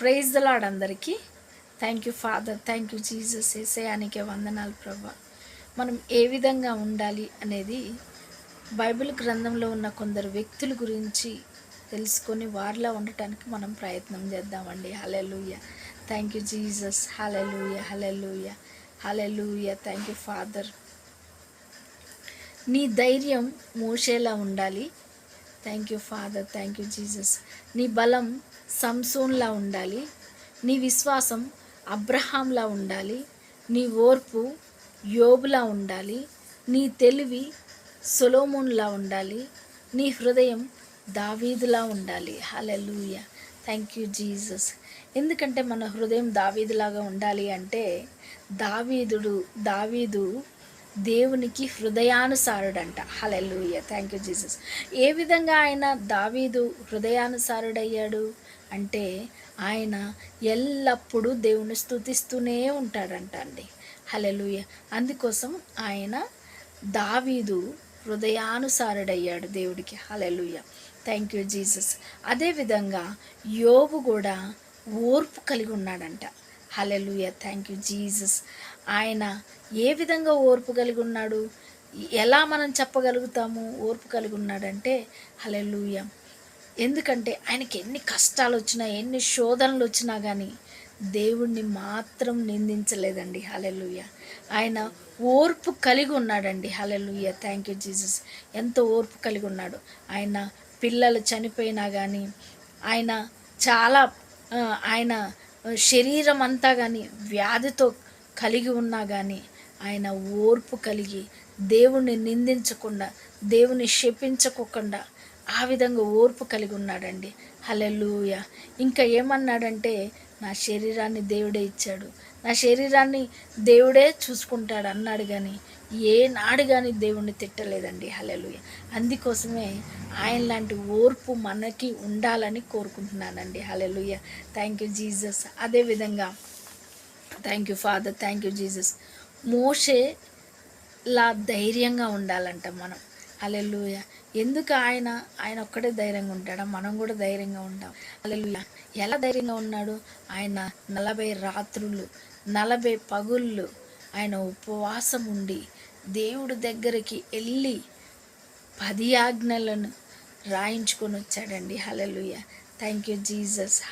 Praise the Lord అందరికీ. Thank you father thank you Jesus ఏసయానికే వందనాలు ప్రభా. మనం ఏ విధంగా ఉండాలి అనేది బైబిల్ గ్రంథంలో ఉన్న కొందరు వ్యక్తుల గురించి తెలుసుకొని వారిలా ఉండటానికి మనం ప్రయత్నం చేద్దామండి. Hallelujah thank you Jesus hallelujah hallelujah hallelujah thank you father నీ ధైర్యం మోసేలా ఉండాలి. Thank you father thank you Jesus నీ బలం సంసూన్లా ఉండాలి. నీ విశ్వాసం అబ్రహాంలా ఉండాలి. నీ ఓర్పు యోబులా ఉండాలి. నీ తెలివి సొలోమోన్లా ఉండాలి. నీ హృదయం దావీదులా ఉండాలి. హలెలూయ థ్యాంక్ యూ జీసస్ ఎందుకంటే మన హృదయం దావీదులాగా ఉండాలి అంటే దావీదుడు దావీదు దేవునికి హృదయానుసారుడంట. Hallelujah thank you Jesus. ఏ విధంగా ఆయన దావీదు హృదయానుసారుడయ్యాడు? అంటే ఆయన ఎల్లప్పుడూ దేవుని స్థుతిస్తూనే ఉంటాడంట అండి. హలెలూయ అందుకోసం ఆయన దావీదు హృదయానుసారుడయ్యాడు దేవుడికి. హలెలూయ థ్యాంక్ యూ జీసస్ అదేవిధంగా యోబు కూడా ఓర్పు కలిగి ఉన్నాడంట. హలెలుయ థ్యాంక్ యూ జీసస్ ఆయన ఏ విధంగా ఓర్పు కలిగి ఉన్నాడు ఎలా మనం చెప్పగలుగుతాము ఓర్పు కలిగి ఉన్నాడంటే హలెలుయ ఎందుకంటే ఆయనకి ఎన్ని కష్టాలు వచ్చినా ఎన్ని శోధనలు వచ్చినా కానీ దేవుణ్ణి మాత్రం నిందించలేదండి. హలెలుయ ఆయన ఓర్పు కలిగి ఉన్నాడండి హలెలుయ థ్యాంక్ యూ జీసస్ ఎంతో ఓర్పు కలిగి ఉన్నాడు ఆయన పిల్లలు చనిపోయినా కానీ ఆయన చాలా ఆయన శరీరం అంతా కానీ వ్యాధితో కలిగి ఉన్నా కానీ ఆయన ఓర్పు కలిగి దేవుణ్ణి నిందించకుండా దేవుని శపించకోకుండా ఆ విధంగా ఓర్పు కలిగి ఉన్నాడండి. హలెలూయ ఇంకా ఏమన్నాడంటే నా శరీరాన్ని దేవుడే ఇచ్చాడు. నా శరీరాన్ని దేవుడే చూసుకుంటాడు అన్నాడు కానీ ఏ నాడు కానీ దేవుణ్ణి తిట్టలేదండి. హలెలుయ అందుకోసమే ఆయన లాంటి ఓర్పు మనకి ఉండాలని కోరుకుంటున్నానండి. Hallelujah thank you Jesus. అదేవిధంగా thank you father. Thank you Jesus. మోషే లా ధైర్యంగా ఉండాలంట మనం. అలెలుయ ఎందుకు ఆయన ఆయన ఒక్కడే ధైర్యంగా ఉంటాడా? మనం కూడా ధైర్యంగా ఉంటాం. అలెలుయ ఎలా ధైర్యంగా ఉన్నాడు? ఆయన నలభై రాత్రులు నలభై పగుళ్ళు ఆయన ఉపవాసం ఉండి దేవుడి దగ్గరికి వెళ్ళి పది ఆజ్ఞలను రాయించుకొని వచ్చాడండి. Hallelujah thank you Jesus.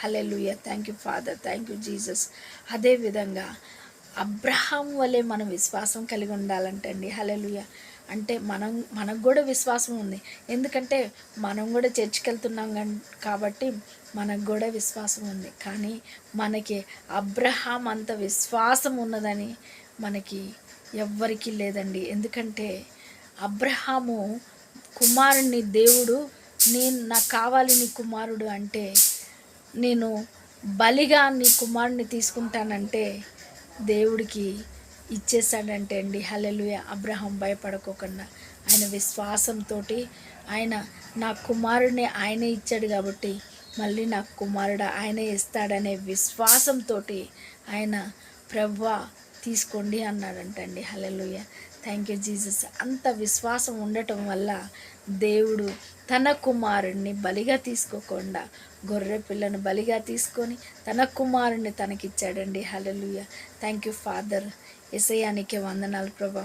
Hallelujah thank you father. Thank you Jesus. అదేవిధంగా అబ్రహాం వలె మనం విశ్వాసం కలిగి ఉండాలంటండి. హలెలుయ అంటే మనం మనకు కూడా విశ్వాసం ఉంది. ఎందుకంటే మనం కూడా చర్చికి వెళ్తున్నాం కాబట్టి మనకు కూడా విశ్వాసం ఉంది. కానీ మనకి అబ్రహాం అంత విశ్వాసం ఉన్నదని మనకి ఎవ్వరికీ లేదండి. ఎందుకంటే అబ్రహాము కుమారుణ్ణి దేవుడు నేను నాకు కావాలి నీ కుమారుడు అంటే నేను బలిగా నీ కుమారుణ్ణి తీసుకుంటానంటే దేవుడికి ఇచ్చేసాడంటే అండి. హలెలుయ అబ్రహం భయపడకోకుండా. ఆయన విశ్వాసంతో ఆయన నా కుమారుడిని ఆయనే ఇచ్చాడు కాబట్టి మళ్ళీ నా కుమారుడు ఆయనే ఇస్తాడనే విశ్వాసంతో ఆయన ప్రవ్వా తీసుకోండి అన్నాడంటండి. హలెలుయ థ్యాంక్ యూ జీసస్ అంత విశ్వాసం ఉండటం వల్ల దేవుడు తన కుమారుణ్ణి బలిగా తీసుకోకుండా గొర్రె పిల్లను బలిగా తీసుకొని తన కుమారుణ్ణి తనకిచ్చాడండి. హలలుయ థ్యాంక్ యూ ఫాదర్ ఎసయానికి వందనాలు ప్రభా.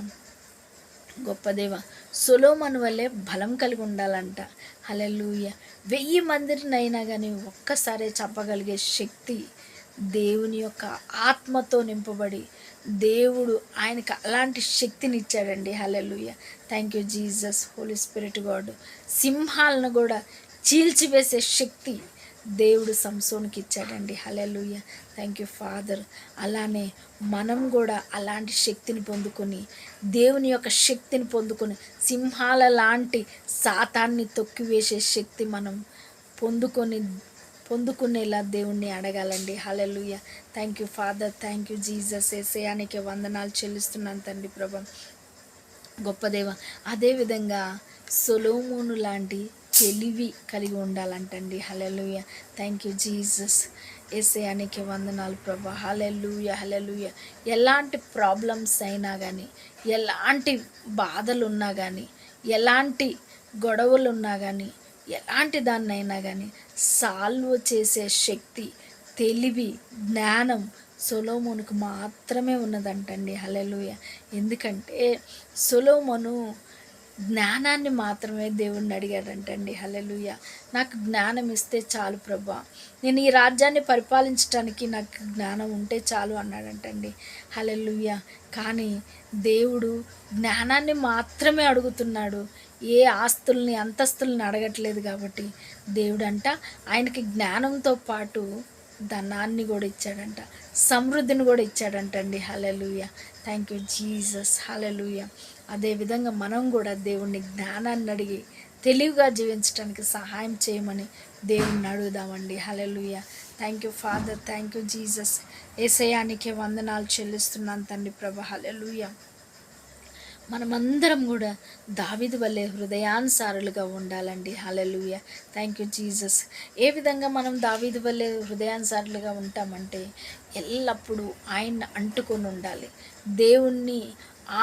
గొప్ప దేవ సొలోమన్ వల్లే బలం కలిగి ఉండాలంట. హలలుయ వెయ్యి మందిరినైనా కానీ ఒక్కసారే చెప్పగలిగే శక్తి దేవుని యొక్క ఆత్మతో నింపబడి దేవుడు ఆయనకు అలాంటి శక్తిని ఇచ్చాడండి. Hallelujah thank you Jesus Holy Spirit God సింహాలను కూడా చీల్చివేసే శక్తి దేవుడు సంసోనికి ఇచ్చాడండి. హలెలుయ థ్యాంక్ యూ ఫాదర్ అలానే మనం కూడా అలాంటి శక్తిని పొందుకొని దేవుని యొక్క శక్తిని పొందుకొని సింహాల లాంటి సాతాన్ని తొక్కివేసే శక్తి మనం పొందుకొని పొందుకునేలా దేవుణ్ణి అడగాలండి. Hallelujah thank you father thank you Jesus ఏసయానికి వందనాలు చెల్లిస్తున్నాను తండ్రి ప్రభా. గొప్ప దేవ అదేవిధంగా సొలోమోను లాంటి తెలివి కలిగి ఉండాలంటండి. హలెలుయ థ్యాంక్ యూ జీసస్ ఏసయానికి వందనాలు ప్రభా. హలెలుయ హలెలుయ ఎలాంటి ప్రాబ్లమ్స్ అయినా కానీ ఎలాంటి బాధలు ఉన్నా కానీ ఎలాంటి గొడవలు ఉన్నా కానీ ఎలాంటి దాన్నైనా కానీ సాల్వ్ చేసే శక్తి తెలివి జ్ఞానం సొలోమోనుకు మాత్రమే ఉన్నదంటండి. హలెలుయ ఎందుకంటే సొలోమోను జ్ఞానాన్ని మాత్రమే దేవుణ్ణి అడిగాడంటండి. హలెలుయ నాకు జ్ఞానం ఇస్తే చాలు ప్రభా. నేను ఈ రాజ్యాన్ని పరిపాలించడానికి నాకు జ్ఞానం ఉంటే చాలు అన్నాడంటండి. హలెలుయ కానీ దేవుడు జ్ఞానాన్ని మాత్రమే అడుగుతున్నాడు. ఏ ఆస్తుల్ని అంతస్తుల్ని అడగట్లేదు కాబట్టి దేవుడంట ఆయనకి జ్ఞానంతో పాటు ధనాన్ని కూడా ఇచ్చాడంట సమృద్ధిని కూడా ఇచ్చాడంటండి. Hallelujah thank you Jesus hallelujah అదేవిధంగా మనం కూడా దేవుణ్ణి జ్ఞానాన్ని అడిగి తెలివిగా జీవించడానికి సహాయం చేయమని దేవుణ్ణి అడుగుదామండి. Hallelujah thank you father thank you Jesus ఏసయానికి వందనాలు చెల్లిస్తున్నాను తండ్రి ప్రభ. హలలుయ మనమందరం కూడా దావిది వల్లే హృదయానుసారులుగా ఉండాలండి. హలలుయ థ్యాంక్ యూ జీసస్ ఏ విధంగా మనం దావిది వల్లే హృదయానుసారులుగా ఉంటామంటే ఎల్లప్పుడూ ఆయన అంటుకొని ఉండాలి. దేవుణ్ణి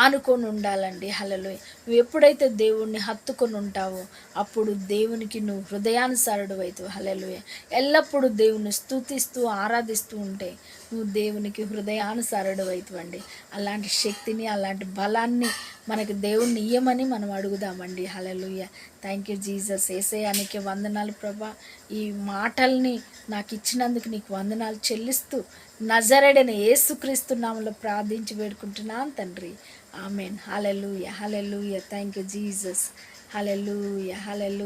ఆనుకొని ఉండాలండి. హలలో నువ్వు ఎప్పుడైతే దేవుణ్ణి హత్తుకొని ఉంటావో అప్పుడు దేవునికి నువ్వు హృదయానుసారుడు అవుతావు. హలలుయ ఎల్లప్పుడూ దేవుని స్తుతిస్తూ ఆరాధిస్తూ ఉంటే నువ్వు దేవునికి హృదయానుసారుడు అవుతావండి అలాంటి శక్తిని అలాంటి బలాన్ని మనకి దేవుణ్ణి ఇయ్యమని మనం అడుగుదామండి. హలలుయ్య థ్యాంక్ యూ జీసస్ ఏసయానికి వందనాలు ప్రభా. ఈ మాటల్ని నాకు ఇచ్చినందుకు నీకు వందనాలు చెల్లిస్తూ నజరడని ఏసుక్రీస్తు నామలో ప్రార్థించి వేడుకుంటున్నాను తండ్రి. Amen. Hallelujah hallelujah thank you Jesus hallelujah hallelujah